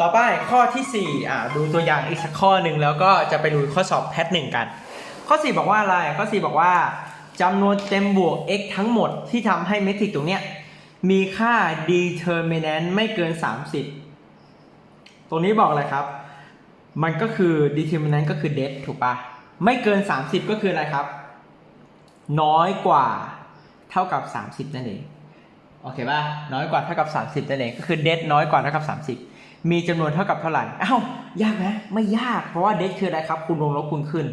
ต่อไปข้อที่4อ่าดูตัวอย่างอีกสักข้อหนึ่งแล้วก็จะไปดูข้อสอบแพทหนึ่งกัน ข้อ 4 บอกว่าอะไรข้อ 4 บอกว่าจำนวนเต็มบวก x ทั้งหมดที่ทำให้เมทริกตรงเนี้ยมีค่า determinant ไม่เกิน 30 ตรงนี้บอกอะไรครับ มันก็คือ determinant ก็คือ det ถูกปะไม่เกิน 30 ก็คืออะไรครับ น้อยกว่าเท่ากับ 30 นั่นเอง โอเคป่ะ น้อยกว่าเท่ากับ 30 นั่นเอง ก็คือ det น้อยกว่าเท่ากับ 30 มีจำนวนเท่ากับเท่าไหร่อ้าวยากไหมไม่ยาก เพราะว่า det คืออะไรครับคูณลงลบคูณขึ้น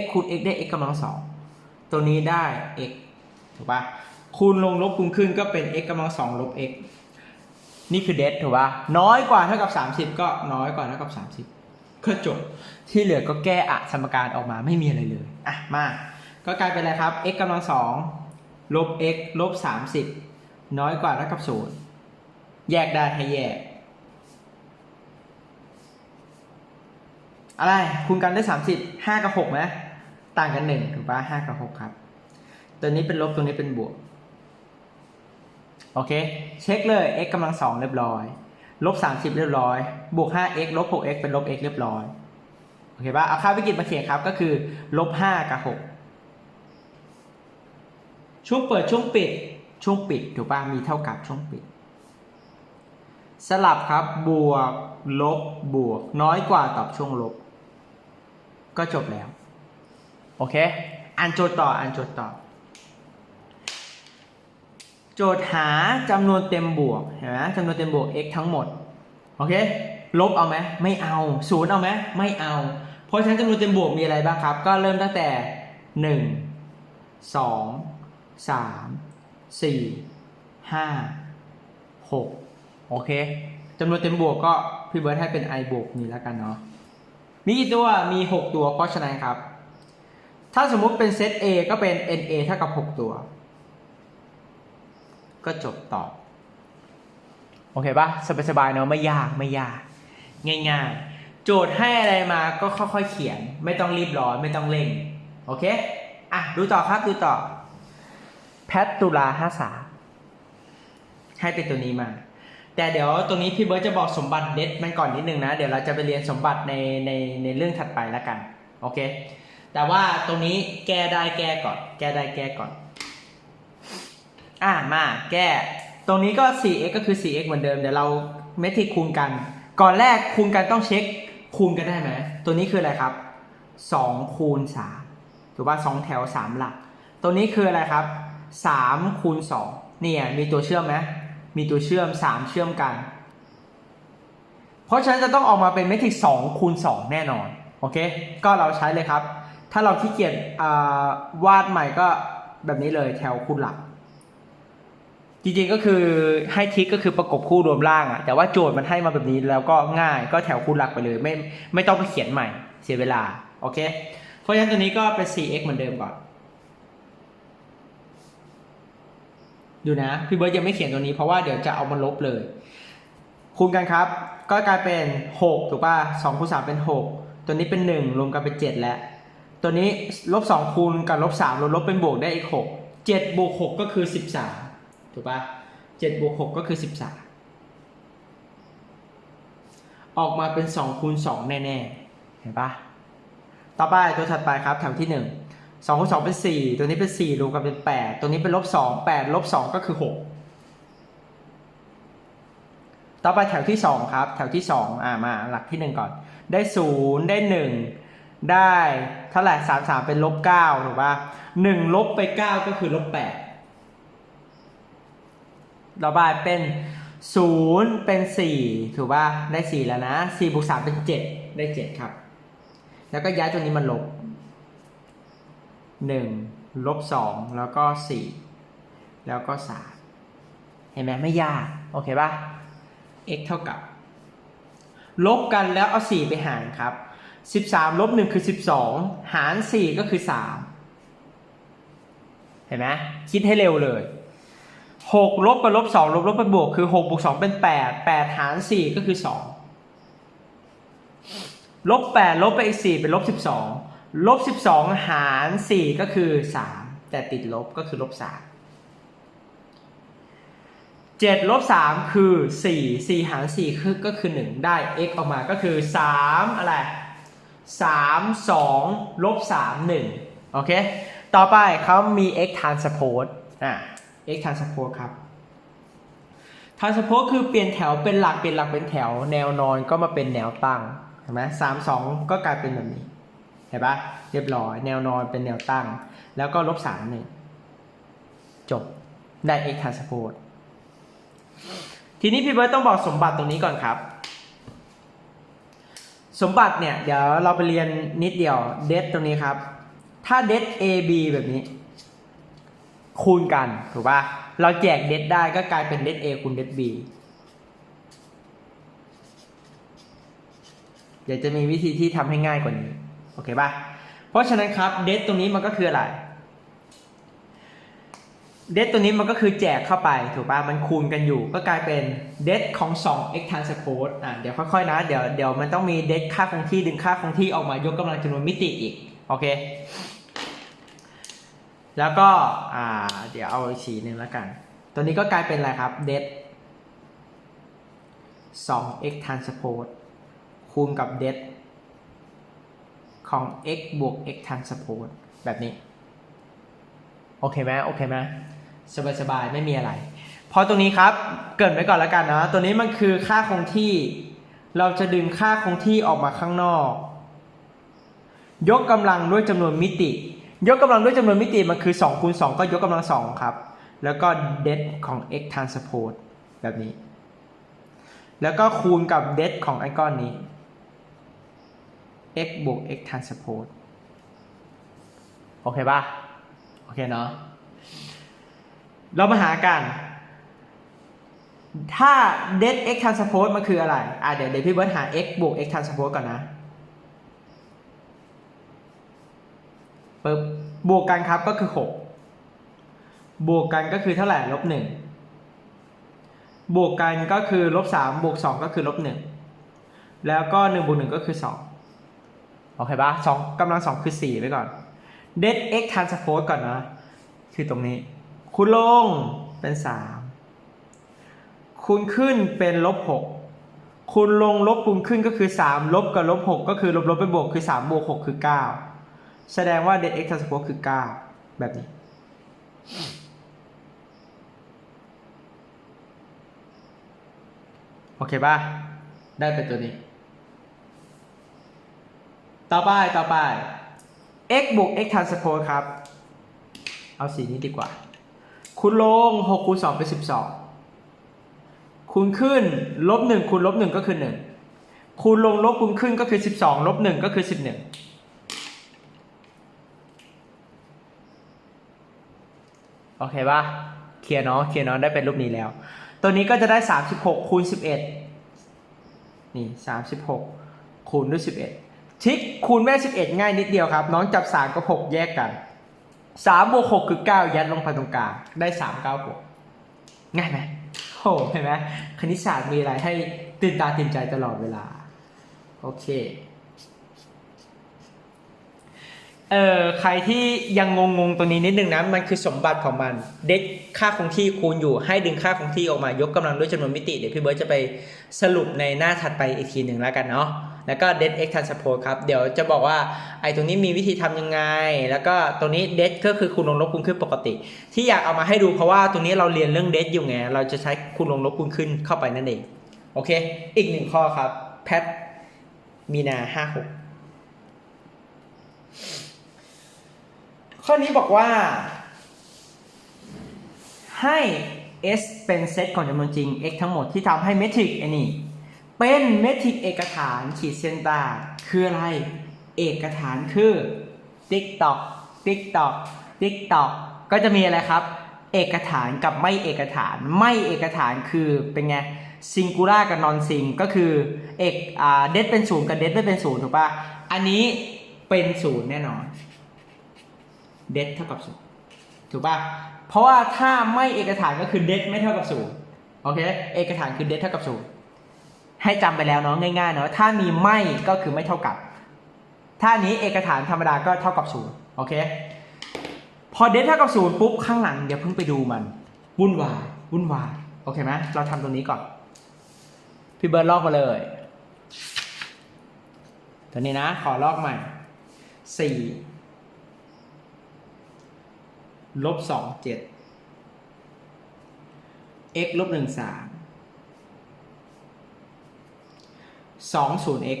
x คูณ x ได้ x กำลังสองตัวนี้ได้ x ถูกปะคูณลงลบคูณขึ้นก็เป็น x กำลังสองลบ x นี่คือ det ถูกปะน้อยกว่าเท่ากับ 30 ก็น้อยกว่าเท่ากับ 30ก็จบที่เหลือก็แก้อะสมการออกมาไม่มีอะไรเลยอะมาก็กลายเป็นอะไรครับ x กำลังสองลบ x ลบ 30 น้อยกว่าเท่ากับศูนย์แยกได้ให้แยก อะไรคูณกันได้ 30 5 กับ6ไหมต่างกัน 1 ถูกปะ5กับ 6 ครับ ตัวนี้เป็นลบตัวนี้เป็นบวก โอเค เช็คเลย x กำลังสองเรียบร้อย ลบ 30 เรียบร้อย บวก 5x ลบ 6x เป็นลบ x เรียบร้อย โอเคปะเอาค่าวิกฤตมาเขียนครับ ก็คือ ลบ 5 กับ 6 ช่วงเปิดช่วงปิด ช่วงปิด ถูกปะมีเท่ากับช่วงปิด สลับครับ บวก ลบ บวก น้อยกว่าตอบช่วงลบ ก็จบแล้ว โอเค อ่านโจทย์ต่อ อ่านโจทย์ต่อ โจทย์หาจำนวนเต็มบวก เห็นไหมจำนวนเต็มบวก x ทั้งหมด โอเค ลบเอาไหม ไม่เอาศูนย์เอาไหม ไม่เอา เพราะฉะนั้นจำนวนเต็มบวกมีอะไรบ้างครับ ก็เริ่มตั้งแต่หนึ่งสองสามสี่ห้าหกโอเคจำนวนเต็มบวกก็พี่เบิร์ดให้เป็น i บวกนี้แล้วกันเนาะ มีกี่ตัวมี 6 ตัวเพราะฉะนั้นครับ ถ้าสมมุติเป็นเซต A ก็เป็น NA เท่ากับ 6 ตัว ก็จบตอบ โอเคปะสบายๆเนาะไม่ยากไม่ยาก ง่ายๆ โจทย์ให้อะไรมาก็ค่อยๆเขียน ไม่ต้องรีบร้อนไม่ต้องเร่ง โอเค อะ ดูต่อครับดูต่อ แพทตุลาห้าสาให้เป็นตัวนี้มา แต่เดี๋ยวตรงนี้พี่เบิร์ตจะบอกสมบัติเด็ดมันก่อนนิดนึงนะ เดี๋ยวเราจะไปเรียนสมบัติในในในเรื่องถัดไปแล้วกัน โอเค แต่ว่าตรงนี้แก้ได้แก้ก่อน แก้ได้แก้ก่อน อะมาแก้ ตรงนี้ก็ 4x ก็คือ 4x เหมือนเดิม เดี๋ยวเราเมทริกคูณกัน ก่อนแรกคูณกันต้องเช็คคูณกันได้ไหม ตัวนี้คืออะไรครับ 2 คูณ3ถูกป่ะ2แถว 3 หลัก ตัวนี้คืออะไรครับ3คูณ2เนี่ยมีตัวเชื่อมไหม มีตัวเชื่อม 3 เชื่อมกัน เพราะฉะนั้นจะต้องออกมาเป็นเมทริก2คูณ2แน่นอน โอเค ก็เราใช้เลยครับ ถ้าเราขี้เกียจวาดใหม่ก็แบบนี้เลยแถวคูณหลัก จริงๆก็คือให้ทิกก็คือประกบคู่รวมล่างอะแต่ว่าโจทย์มันให้มาแบบนี้แล้วก็ง่ายก็แถวคูณหลักไปเลยไม่ไม่ต้องไปเขียนใหม่เสียเวลา โอเค เพราะฉะนั้นตัวนี้ก็เป็น 4x เหมือนเดิมก่อน ดูนะพี่เบิร์ดยังไม่เขียนตัวนี้เพราะว่าเดี๋ยวจะเอามาลบเลย คูณกันครับ ก็กลายเป็น 6 ถูกป่ะ2คูณ3เป็น 6 ตัวนี้เป็น 1 รวมกันเป็น 7 แล้ว ตัวนี้ลบ2คูณกับลบ3ลบลบเป็นบวกได้อีก 6 7บวก6ก็คือ 13 ถูกป่ะ7บวก6ก็คือ 13 ออกมาเป็น2คูณ2แน่ๆ เห็นป่ะ ต่อไปตัวถัดไปครับแถวที่ 1 2คูณ2เป็น4ตัวนี้เป็น4รวมกันเป็น8ตัวนี้เป็นลบ2 8ลบ2ก็คือ6ต่อไปแถวที่2ครับ แถวที่2อ่ามาหลักที่1ก่อน ได้0ได้1ได้เท่าไหร่3 3เป็นลบ9ถูกป่ะ1ลบไป9ก็คือลบ8ต่อไปเป็น0เป็น4ถูกป่ะได้4แล้วนะ4บวก3เป็น7ได้7ครับ แล้วก็ย้ายตัวนี้มาลบ 1ลบ2แล้วก็ 4 แล้วก็ 3 เห็นไหมไม่ยาก โอเคป่ะ x เท่ากับ ลบกันแล้วเอา 4 ไปหารครับ 13ลบ1คือ 12 หาร 4 ก็คือ 3 เห็นไหมคิดให้เร็วเลย 6 ลบกับลบ 2 ลบลบเป็นบวก คือ6บวก2เป็น 8 8 หาร 4 ก็คือ 2 ลบ 8 ลบไปอีก 4 เป็นลบ 12 ลบ 12 หาร 4 ก็คือ 3 แต่ติดลบก็คือลบ 3 7 ลบ 3 คือ 4 4 หาร 4 คือก็คือ 1 ได้ x ออกมาก็คือ 3 อะไร 3 2 ลบ 3 1 โอเค ต่อไปเขามี x transpose อะ x transpose ครับ transpose คือเปลี่ยนแถวเป็นหลัก เปลี่ยนหลักเป็นแถว แนวนอนก็มาเป็นแนวตั้ง เห็นไหมสามสองก็กลายเป็นแบบนี้ ห็นปะเรียบร้อย แนวนอนเป็นแนวตั้ง แล้วก็ลบสามหนึ่งจบได้ x transpose ทีนี้พี่เบิร์ตต้องบอกสมบัติตรงนี้ก่อนครับ สมบัติเนี่ย เดี๋ยวเราไปเรียนนิดเดียวเดทตรงนี้ครับ ถ้าเดท a b แบบนี้ คูณกันถูกป่ะเราแจกเดทได้ก็กลายเป็นเดท a คูณเดท b เดี๋ยวจะมีวิธีที่ทำให้ง่ายกว่านี้ โอเคป่ะ เพราะฉะนั้นครับเดทตรงนี้มันก็คืออะไร เดทตัวนี้มันก็คือแจกเข้าไปถูกป่ะ มันคูณกันอยู่ ก็กลายเป็นเดทของ2 x transpose อะเดี๋ยวค่อยๆนะ เดี๋ยวเดี๋ยวมันต้องมีเดทค่าคงที่ดึงค่าคงที่ออกมายกกำลังจำนวนมิติอีก โอเค แล้วก็อ่าเดี๋ยวเอาอีกสีหนึ่งแล้วกัน ตัวนี้ก็กลายเป็นอะไรครับเดท 2x transpose คูณกับเดท ของ x บวก x transpose แบบนี้ โอเคไหมโอเคไหมสบายสบายๆไม่มีอะไร พอตรงนี้ครับ เกรินไว้ก่อนแล้วกันนะ ตัวนี้มันคือค่าคงที่ เราจะดึงค่าคงที่ออกมาข้างนอก ยกกำลังด้วยจำนวนมิติ ยกกำลังด้วยจำนวนมิติมันคือ2คูณ2ก็ยกกำลัง2ครับ แล้วก็เดทของ x transpose แบบนี้ แล้วก็คูณกับเดทของไอ้ก้อนนี้ x บวก x transpose โอเคป่ะ โอเคเนาะ เรามาหากัน ถ้า det x transpose มันคืออะไร อะเดี๋ยวเดี๋ยวพี่เบิร์ตหา x บวก x transpose ก่อนนะปึ๊บบวกกันครับก็คือ 6 บวกกันก็คือเท่าไหร่ลบ1บวกกันก็คือลบ3บวก2ก็คือลบ1แล้วก็1บวก1ก็คือ2 โอเคปะ2กำลัง2คือ4ไว้ก่อน det x transpose ก่อนนะ คือตรงนี้คูณลงเป็น3คูณขึ้นเป็นลบ6คูณลงลบคูณขึ้นก็คือ3ลบกับลบ6ก็คือลบลบไปบวกคือ3บวก6คือ9แสดงว่า det x transpose คือ9แบบนี้โอเคป่ะ ได้เป็นตัวนี้ ต่อไปต่อไป x บวก x transpose ครับ เอาสีนี้ดีกว่า คูณลง6คูณ2เป็น12 คูณขึ้นลบ1คูณลบ1ก็คือ 1 คูณลงลบคูณขึ้นก็คือ 12ลบ1ก็คือ 11โอเคป่ะเคลียร์เนาะ เคลียร์เนาะ ได้เป็นรูปนี้แล้ว ตัวนี้ก็จะได้ 36คูณ11 นี่ 36คูณด้วย 11 ทิกคูณแม่ 11 ง่ายนิดเดียวครับ น้องจับ 3 กับ 6 แยกกัน3บวก6คือ 9 ยัดลงไปตรงกลางได้ 3 9บวกง่ายไหมโหเห็นไหมคณิตศาสตร์มีอะไรให้ตื่นตาตื่นใจตลอดเวลา โอเคเอ่อใครที่ยังงงๆตัวนี้นิดนึงนะมันคือสมบัติของมัน เด็กค่าคงที่คูณอยู่ให้ดึงค่าคงที่ออกมายกกำลังด้วยจำนวนมิติ เดี๋ยวพี่เบิร์ตจะไปสรุปในหน้าถัดไปอีกทีหนึ่งแล้วกันเนาะ แล้วก็ det x transpose ครับ เดี๋ยวจะบอกว่าไอ้ตรงนี้มีวิธีทำยังไง แล้วก็ตรงนี้ det ก็คือคูณลงลบคูณขึ้นปกติ ที่อยากเอามาให้ดูเพราะว่าตรงนี้เราเรียนเรื่อง det อยู่ไง เราจะใช้คูณลงลบคูณขึ้นเข้าไปนั่นเอง โอเค อีกหนึ่งข้อครับ แพทมีนาห้าหกข้อนี้บอกว่า ให้ S เป็นเซตของจำนวนจริง x ทั้งหมดที่ทำให้เมทริกไอ้นี่ เป็นเมทริกเอกฐานขีดเส้นใต้คืออะไร เอกฐานคือ TikTok TikTok TikTok ก็จะมีอะไรครับ เอกฐานกับไม่เอกฐาน ไม่เอกฐานคือเป็นไงซิงคูล่ากับนอนซิงก็คือเอกอ่าเดทเป็นศูนย์กับเดทไม่เป็นศูนย์ถูกปะอันนี้เป็นศูนย์แน่นอนเดทเท่ากับศูนย์ถูกป่ะเพราะว่าถ้าไม่เอกฐานก็คือเดทไม่เท่ากับศูนย์โอเคเอกฐานคือเดทเท่ากับศูนย์ ให้จำไปแล้วเนาะง่ายๆเนาะถ้ามีไม่ก็คือไม่เท่ากับ ถ้านี้เอกฐานธรรมดาก็เท่ากับศูนย์โอเค พอเดทเท่ากับศูนย์ปุ๊บข้างหลังอย่าเพิ่งไปดูมันวุ่นวายวุ่นวายโอเคไหมเราทำตรงนี้ก่อนพี่เบิร์ดลอกมาเลยตัวนี้นะขอลอกใหม่สี่ลบสองเจ็ด x ลบหนึ่งสาม สองศูนย์ x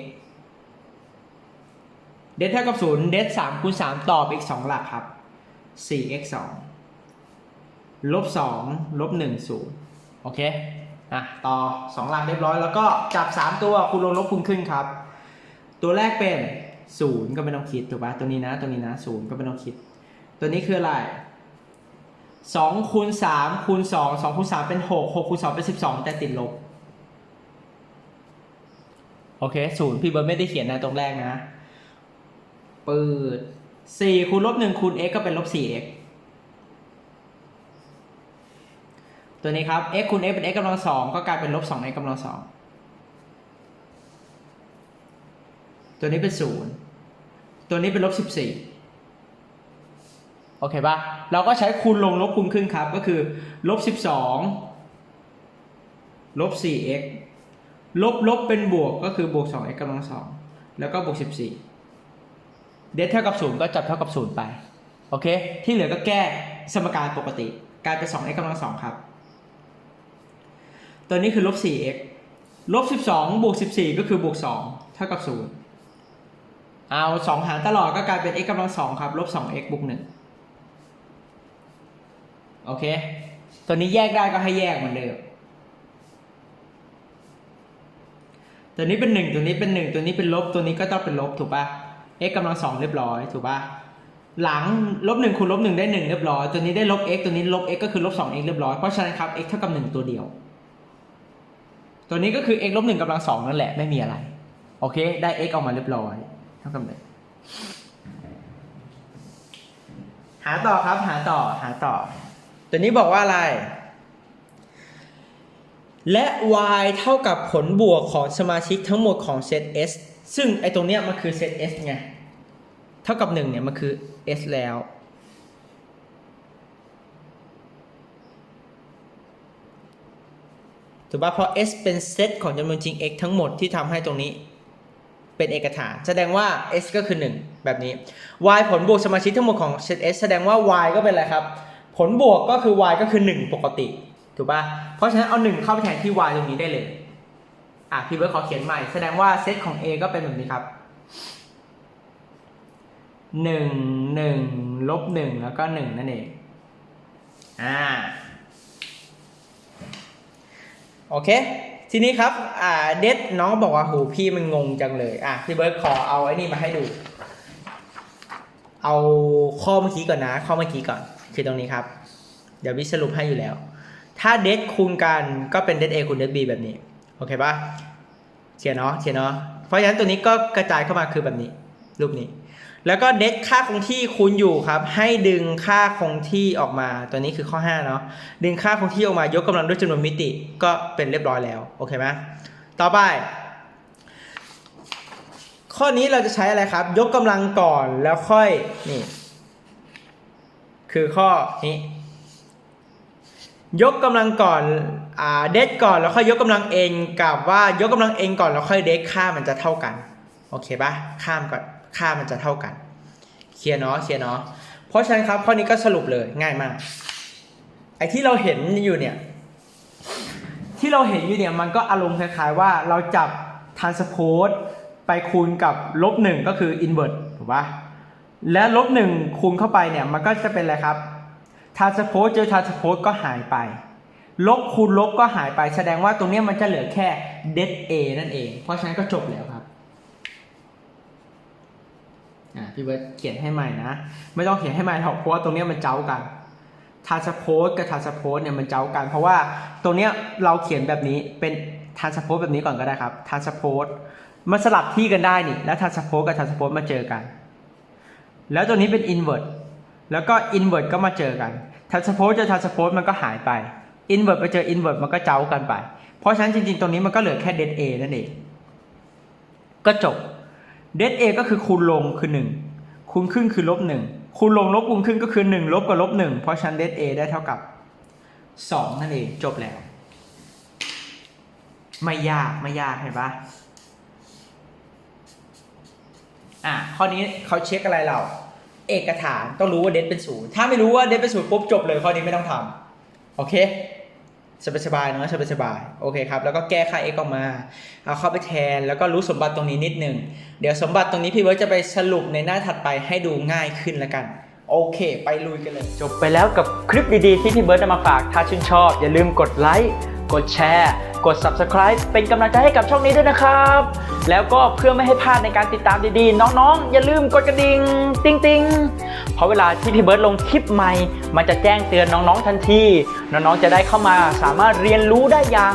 เดทเท่ากับศูนย์เดทสามคูณสามต่อไปอีกสองหลักครับสี่ x สองลบสองลบหนึ่งศูนย์โอเค อะ ต่อสองหลักเรียบร้อย แล้วก็จับสามตัวคูณลงลบคูณขึ้นครับ ตัวแรกเป็นศูนย์ก็ไม่ต้องคิด ถูกปะตัวนี้นะ ตัวนี้นะศูนย์ก็ไม่ต้องคิด ตัวนี้คืออะไรสองคูณสามคูณสองสองคูณสามเป็นหกหกคูณสองเป็นสิบสองแต่ติดลบ อเคศูนย์พี่เบิร์ดไม่ได้เขียนนะตรงแรกนะเปิดสี่คูณลบหนึ่งคูณ x ก็เป็นลบสี่ x ตัวนี้ครับ x คูณ x เป็น x กำลังสองก็กลายเป็นลบสอง x กำลังสองตัวนี้เป็นศูนย์ตัวนี้เป็นลบสิบสี่โอเคปะเราก็ใช้คูณลงลบคูณขึ้นครับ ก็คือลบสิบสองลบสี่ x ลบลบเป็นบวกก็คือบวกสอง x กำลังสองแล้วก็บวกสิบสี่เดทเท่ากับศูนย์ก็จับเท่ากับศูนย์ไป โอเค ที่เหลือก็แก้สมการปกติกลายเป็น 2x กำลังสองครับ ตัวนี้คือลบ 4x ลบ 12 บวก 14 ก็คือบวก 2 เท่ากับ 0 เอา 2 หารตลอดก็กลายเป็น x กำลังสองครับ ลบ 2x บวก 1 โอเค ตัวนี้แยกได้ก็ให้แยกเหมือนเดิม ตัวนี้เป็น 1 ตัวนี้เป็น 1 ตัวนี้เป็นลบตัวนี้ก็ต้องเป็นลบถูกปะ x กำลังสองเรียบร้อยถูกป่ะหลังลบหนึ่งคูณลบหนึ่งได้หนึ่งเรียบร้อยตัวนี้ได้ลบ x ตัวนี้ลบ x ก็คือลบสอง x เรียบร้อยเพราะฉะนั้นครับ x เท่ากับหนึ่งตัวเดียว ตัวนี้ก็คือ x ลบหนึ่งกำลังสองนั่นแหละไม่มีอะไรโอเคได้ x ออกมาเรียบร้อยเท่ากับหนึ่งหาต่อครับหาต่อหาต่อ ตัวนี้บอกว่าอะไร และ y เท่ากับผลบวกของสมาชิกทั้งหมดของเซต S ซึ่งไอตรงเนี้ยมันคือเซต S ไง เท่ากับ1เนี่ยมันคือ S แล้ว ถูกป่ะเพราะ S เป็นเซตของจำนวนจริง x ทั้งหมดที่ทำให้ตรงนี้เป็นเอกฐาน แสดงว่า s ก็คือ 1 แบบนี้ y ผลบวกสมาชิกทั้งหมดของเซต s แสดงว่า y ก็เป็นอะไรครับ ผลบวกก็คือ y ก็คือ 1 ปกติ ถูกป่ะ เพราะฉะนั้นเอา1เข้าไปแทนที่ y ตรงนี้ได้เลย อะพี่เบิร์ดขอเขียนใหม่ แสดงว่าเซตของ a ก็เป็นแบบนี้ครับหนึ่งหนึ่งลบหนึ่งแล้วก็หนึ่งนั่นเอง อ่า โอเค ทีนี้ครับ อ่า เดดน้องบอกว่าโหพี่มันงงจังเลย อะ พี่เบิร์ดขอเอาไอ้นี่มาให้ดู เอาข้อเมื่อกี้ก่อนนะ ข้อเมื่อกี้ก่อน คือตรงนี้ครับ เดี๋ยววิสรุปให้อยู่แล้ว ถ้าเดดคูณกันก็เป็นเดด A คูณเดด B แบบนี้ โอเคปะเขียนเนาะเขียนเนาะเพราะฉะนั้นตัวนี้ก็กระจายเข้ามาคือแบบนี้ รูปนี้ แล้วก็เดทค่าคงที่คูณอยู่ครับ ให้ดึงค่าคงที่ออกมา ตัวนี้คือข้อ5เนาะ ดึงค่าคงที่ออกมายกกำลังด้วยจำนวนมิติ ก็เป็นเรียบร้อยแล้ว โอเคไหมต่อไป ข้อนี้เราจะใช้อะไรครับ ยกกำลังก่อนแล้วค่อย นี่ คือข้อนี้ ยกกำลังก่อนอ่าเดทก่อนแล้วค่อยยกกำลังเองกับว่ายกกำลังเองก่อนแล้วค่อยเดทค่ามันจะเท่ากันโอเคปะข้ามก่อนค่ามันจะเท่ากันเคลียร์เนาะเคลียร์เนาะเพราะฉะนั้นครับข้อนี้ก็สรุปเลยง่ายมากไอ้ที่เราเห็นอยู่เนี่ยที่เราเห็นอยู่เนี่ยมันก็อารมณ์คล้ายๆว่าเราจับ transpose ไปคูณกับลบหนึ่งก็คือ inverse ถูกปะและลบหนึ่งคูณเข้าไปเนี่ยมันก็จะเป็นอะไรครับ transpose เจอ transpose ก็หายไป ลบคูณลบก็หายไป แสดงว่าตรงนี้มันจะเหลือแค่ det a นั่นเอง เพราะฉะนั้นก็จบแล้วครับอะพี่เบิร์ดเขียนให้ใหม่นะ ไม่ต้องเขียนให้ใหม่หรอกเพราะว่าตรงนี้มันเจ้ากันทาสโพสกับทาสโพสเนี่ยมันเจ้ากัน เพราะว่าตรงนี้เราเขียนแบบนี้เป็นทาสโพสแบบนี้ก่อนก็ได้ครับทาสโพสมันสลับที่กันได้นี่แล้วทาสโพสกับทาสโพสมาเจอกัน แล้วตัวนี้เป็นอินเวอร์ต แล้วก็อินเวอร์ตก็มาเจอกันทาสโพสเจอทาสโพสมันก็หายไปอินเวอร์ตไปเจออินเวอร์ตมันก็เจ้ากันไป เพราะฉะนั้นจริงๆ ตรงนี้มันก็เหลือแค่เด a นั่นเอง ก็จบเด a ก็คือคูณลงคือ 1 คูณขึ้นคือลบ1คูณลงลบคูณขึ้นก็คือ 1 ลบกับลบ1เพราะฉะนั้นเด a ได้เท่ากับ 2 นั่นเองจบแล้ว ไม่ยากไม่ยากเห็นปะอะข้อนี้เขาเช็คอะไรเรา เอกฐานต้องรู้ว่าเดทเป็นศูนย์ถ้าไม่รู้ว่าเดทเป็นศูนย์ปุ๊บจบเลยข้อนี้ไม่ต้องทำโอเคสบายสบายๆเนาะสบายสบายๆโอเคครับแล้วก็แก้ค่า x ออกมา เอาเข้าไปแทนแล้วก็รู้สมบัติตรงนี้นิดหนึ่งเดี๋ยวสมบัติตรงนี้พี่เบิร์ตจะไปสรุปในหน้าถัดไปให้ดูง่ายขึ้นแล้วกันโอเค ไปลุยกันเลย จบไปแล้วกับคลิปดีๆที่พี่เบิร์ดนำมาฝากถ้าชื่นชอบ อย่าลืมกดไลค์ กดแชร์ กด Subscribe เป็นกำลังใจให้กับช่องนี้ด้วยนะครับ แล้วก็เพื่อไม่ให้พลาดในการติดตามดีๆ น้องๆ อย่าลืมกดกระดิ่งติ๊งติงเพราะเวลาที่พี่เบิร์ดลงคลิปใหม่ มันจะแจ้งเตือนน้องๆทันที น้องๆจะได้เข้ามาสามารถเรียนรู้ได้อย่าง